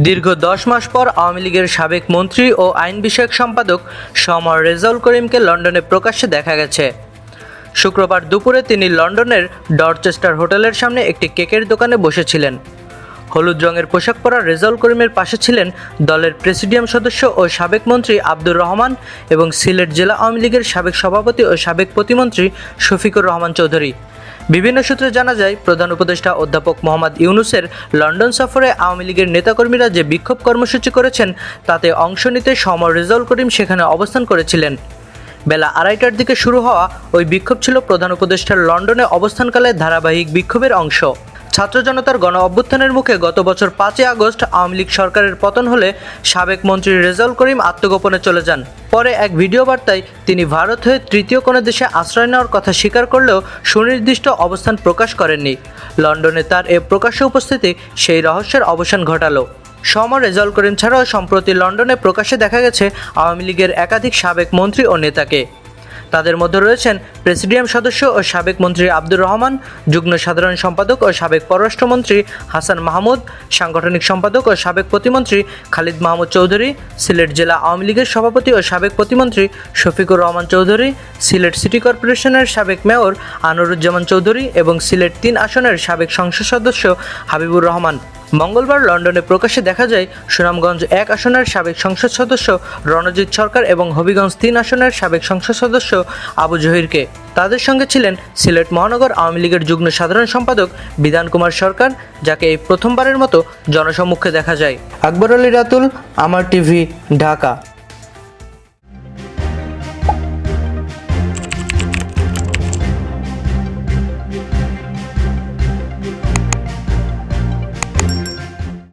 দীর্ঘ দশ মাস পর আওয়ামী লীগের সাবেক মন্ত্রী ও আইন বিষয়ক সম্পাদক সমর রেজাউল করিমকে লন্ডনে প্রকাশ্যে দেখা গেছে। শুক্রবার দুপুরে তিনি লন্ডনের ডরচেস্টার হোটেলের সামনে একটি কেকের দোকানে বসেছিলেন। হলুদ রঙের পোশাক পরা রেজাউল করিমের পাশে ছিলেন দলের প্রেসিডিয়াম সদস্য ও সাবেক মন্ত্রী আব্দুর রহমান এবং সিলেট জেলা আওয়ামী লীগের সাবেক সভাপতি ও সাবেক প্রতিমন্ত্রী শফিকুর রহমান চৌধুরী। বিভিন্ন সূত্রে জানা যায়, প্রধান উপদেষ্টা অধ্যাপক মোহাম্মদ ইউনুসের লন্ডন সফরে আওয়ামী লীগের নেতাকর্মীরা যে বিক্ষোভ কর্মসূচি করেছেন, তাতে অংশ নিতে সমর রেজাউল করিম সেখানে অবস্থান করেছিলেন। বেলা আড়াইটার দিকে শুরু হওয়া ওই বিক্ষোভ ছিল প্রধান উপদেষ্টার লন্ডনে অবস্থানকালে ধারাবাহিক বিক্ষোভের অংশ। ছাত্র জনতার গণ অভ্যুত্থানের মুখে গত বছর পাঁচই আগস্ট আওয়ামী লীগ সরকারের পতন হলে সাবেক মন্ত্রী রেজাউল করিম আত্মগোপনে চলে যান। পরে এক ভিডিও বার্তায় তিনি ভারত হয়ে তৃতীয় কোনো দেশে আশ্রয় নেওয়ার কথা স্বীকার করলেও সুনির্দিষ্ট অবস্থান প্রকাশ করেননি। লন্ডনে তার এ প্রকাশ্য উপস্থিতি সেই রহস্যের অবসান ঘটালো। সমর রেজাউল করিম ছাড়াও সম্প্রতি লন্ডনে প্রকাশ্যে দেখা গেছে আওয়ামী লীগের একাধিক সাবেক মন্ত্রী ও নেতাকে। তাদের মধ্যে রয়েছেন প্রেসিডিয়াম সদস্য ও সাবেক মন্ত্রী আব্দুর রহমান, যুগ্ম সাধারণ সম্পাদক ও সাবেক পররাষ্ট্রমন্ত্রী হাসান মাহমুদ, সাংগঠনিক সম্পাদক ও সাবেক প্রতিমন্ত্রী খালিদ মাহমুদ চৌধুরী, সিলেট জেলা আওয়ামী লীগের সভাপতি ও সাবেক প্রতিমন্ত্রী শফিকুর রহমান চৌধুরী, সিলেট সিটি কর্পোরেশনের সাবেক মেয়র আনুরুজ্জামান চৌধুরী এবং সিলেট তিন আসনের সাবেক সংসদ সদস্য হাবিবুর রহমান। মঙ্গলবার লন্ডনে প্রকাশ্যে দেখা যায়, সুনামগঞ্জ এক আসনের সাবেক সংসদ সদস্য রণজিৎ সরকার এবং হবিগঞ্জ তিন আসনের সাবেক সংসদ সদস্য আবু জহিরকে। তাদের সঙ্গে ছিলেন সিলেট মহানগর আওয়ামী লীগের যুগ্ম সাধারণ সম্পাদক বিধান কুমার সরকার, যাকে এই প্রথমবারের মতো জনসম্মুখে দেখা যায়। আকবর আলী রাতুল, আমার টিভি, ঢাকা।